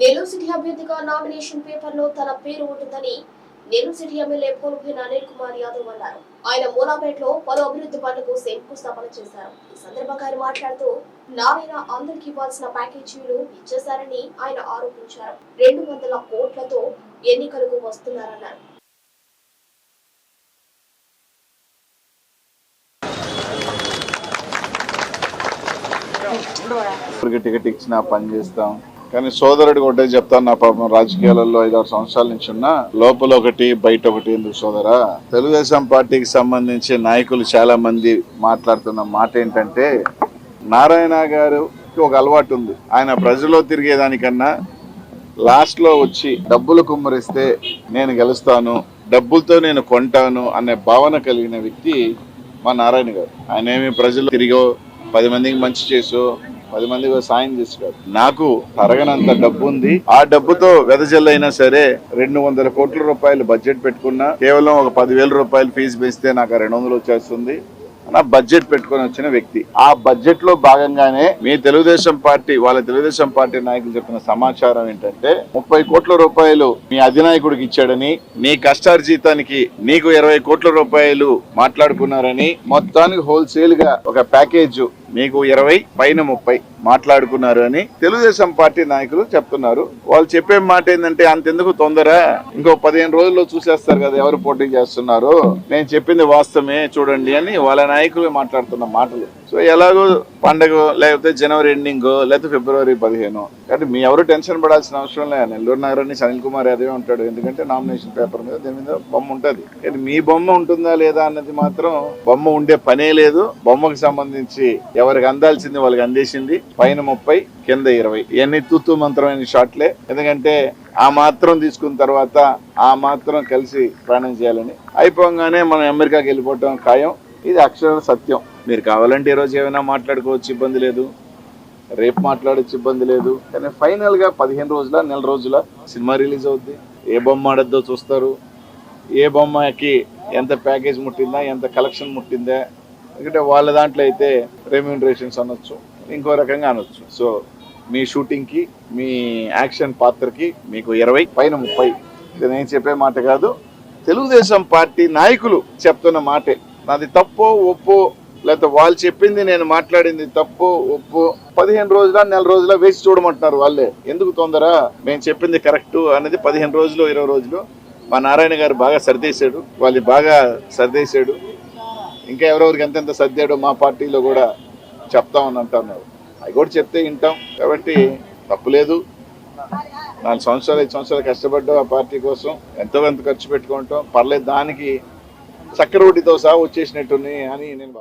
Nellore city అభ్యర్థిగా nomination పేపర్లో తన పేరు ఉంటుందని నెల్లూరు సిటీ ఎమ్మెల్యే పోలుపైన అనిల్ కుమార్ యాదవ్ అన్నారు. ఆయన మూలాపేటలో పలు అభివృద్ధి పనులకు శంకుస్థాపన చేశారు. ఈ సందర్భంగా ఆయన మాట్లాడుతూ నారాయణ అందరికి ఇవ్వాల్సిన ప్యాకేజీలు ఇచ్చేశారని ఆయన ఆరోపించారు. రెండు వందల కోట్లతో ఎన్నికలకు వస్తున్నారన్నారు. టికెట్ ఇచ్చినా పని చేస్తాం. కానీ సోదరుడు ఒకటే చెప్తాను నా పాపం రాజకీయాలలో ఐదారు సంవత్సరాల నుంచి ఉన్నా లోపల ఒకటి బయట ఒకటి ఎందుకు సోదరా? తెలుగుదేశం పార్టీకి సంబంధించి నాయకులు చాలా మంది మాట్లాడుతున్న మాట ఏంటంటే నారాయణ గారికి ఒక అలవాటు ఉంది. ఆయన ప్రజల్లో తిరిగేదానికన్నా లాస్ట్లో వచ్చి డబ్బులు కుమ్మరిస్తే నేను గెలుస్తాను డబ్బులతో నేను కొంటాను అనే భావన కలిగిన వ్యక్తి మా నారాయణ గారు. ఆయన ఏమి ప్రజలు తిరిగో పది మందికి మంచి చేసో పది మందికి సాయం చేసి నాకు తరగనంత డబ్బు ఉంది. ఆ డబ్బుతో వెదజల్లైనా సరే రెండు వందల కోట్ల రూపాయలు బడ్జెట్ పెట్టుకున్నా కేవలం ఒక పదివేల రూపాయలు ఫీజు వేస్తే నాకు రెండు వందలు వచ్చేస్తుంది. నా బడ్జెట్ పెట్టుకొని వచ్చిన వ్యక్తి. ఆ బడ్జెట్లో భాగంగానే మీ తెలుగుదేశం పార్టీ వాళ్ళ తెలుగుదేశం పార్టీ నాయకులు చెప్పిన సమాచారం ఏంటంటే ముప్పై కోట్ల రూపాయలు మీ అధినాయకుడికి ఇచ్చాడని నీ కష్టార్జీతానికి నీకు ఇరవై కోట్ల రూపాయలు మాట్లాడుకున్నారని మొత్తానికి హోల్సేల్గా ఒక ప్యాకేజ్ మీకు ఇరవై పైన ముప్పై మాట్లాడుకున్నారు అని తెలుగుదేశం పార్టీ నాయకులు చెప్తున్నారు. వాళ్ళు చెప్పే మాట ఏంటంటే అంతెందుకు తొందర? ఇంకో పదిహేను రోజుల్లో చూసేస్తారు కదా ఎవరు పోటీ చేస్తున్నారు? నేను చెప్పింది వాస్తవమే చూడండి అని వాళ్ళ నాయకులు మాట్లాడుతున్న మాటలు. సో ఎలాగో పండగ లేకపోతే జనవరి ఎండింగ్ లేకపోతే ఫిబ్రవరి పదిహేను కాబట్టి మీ ఎవరు టెన్షన్ పడాల్సిన అవసరం లేదు. నెల్లూరు నగరాన్ని సనిల్ కుమార్ యాదవే ఉంటాడు. ఎందుకంటే నామినేషన్ పేపర్ మీద దీని మీద బొమ్మ ఉంటుంది. కానీ మీ బొమ్మ ఉంటుందా లేదా అన్నది మాత్రం బొమ్మ ఉండే పనే లేదు. బొమ్మకు సంబంధించి ఎవరికి అందాల్సింది వాళ్ళకి అందేసింది. పైన ముప్పై కింద ఇరవై. ఇవన్నీ తూతు మంత్రమైన షాట్లే. ఎందుకంటే ఆ మాత్రం తీసుకున్న తర్వాత ఆ మాత్రం కలిసి ప్రయాణం చేయాలని అయిపోగానే మనం అమెరికాకి వెళ్ళిపోవటం ఖాయం. ఇది అక్షర సత్యం. మీరు కావాలంటే ఈరోజు ఏమైనా మాట్లాడుకోవచ్చు ఇబ్బంది లేదు. రేపు మాట్లాడచ్చు ఇబ్బంది లేదు. కానీ ఫైనల్గా పదిహేను రోజుల నెల రోజుల సినిమా రిలీజ్ అవుద్ది. ఏ బొమ్మ ఆడద్దో చూస్తారు. ఏ బొమ్మకి ఎంత ప్యాకేజ్ ముట్టిందా ఎంత కలెక్షన్ ముట్టిందా ఎందుకంటే వాళ్ళ దాంట్లో అయితే రెమ్యూనరేషన్స్ అనొచ్చు ఇంకో రకంగా అనొచ్చు. సో మీ షూటింగ్కి మీ యాక్షన్ పాత్రకి మీకు ఇరవై పైన ముప్పై. ఇది నేను చెప్పే మాట కాదు. తెలుగుదేశం పార్టీ నాయకులు చెప్తున్న మాటే. నాది తప్పో ఒప్పో లేకపోతే వాళ్ళు చెప్పింది నేను మాట్లాడింది తప్పు ఒప్పు. పదిహేను రోజుల నెల రోజుల వేసి చూడమంటున్నారు వాళ్ళే. ఎందుకు తొందర? మేము చెప్పింది కరెక్ట్ అనేది పదిహేను రోజులు ఇరవై రోజులు. మా నారాయణ గారు బాగా సర్దేశాడు. వాళ్ళు బాగా సర్దేశాడు. ఇంకా ఎవరెవరికి ఎంతెంత సర్దాడో మా పార్టీలో కూడా చెప్తామని అంటున్నారు. అవి కూడా చెప్తే వింటాం. కాబట్టి తప్పులేదు నాలుగు సంవత్సరాలు ఐదు సంవత్సరాలు కష్టపడ్డాం ఆ పార్టీ కోసం. ఎంతో కొంత ఖర్చు పెట్టుకుంటాం. పర్లేదు దానికి చక్కెర వడ్డీతో సహా వచ్చేసినట్టుని అని నేను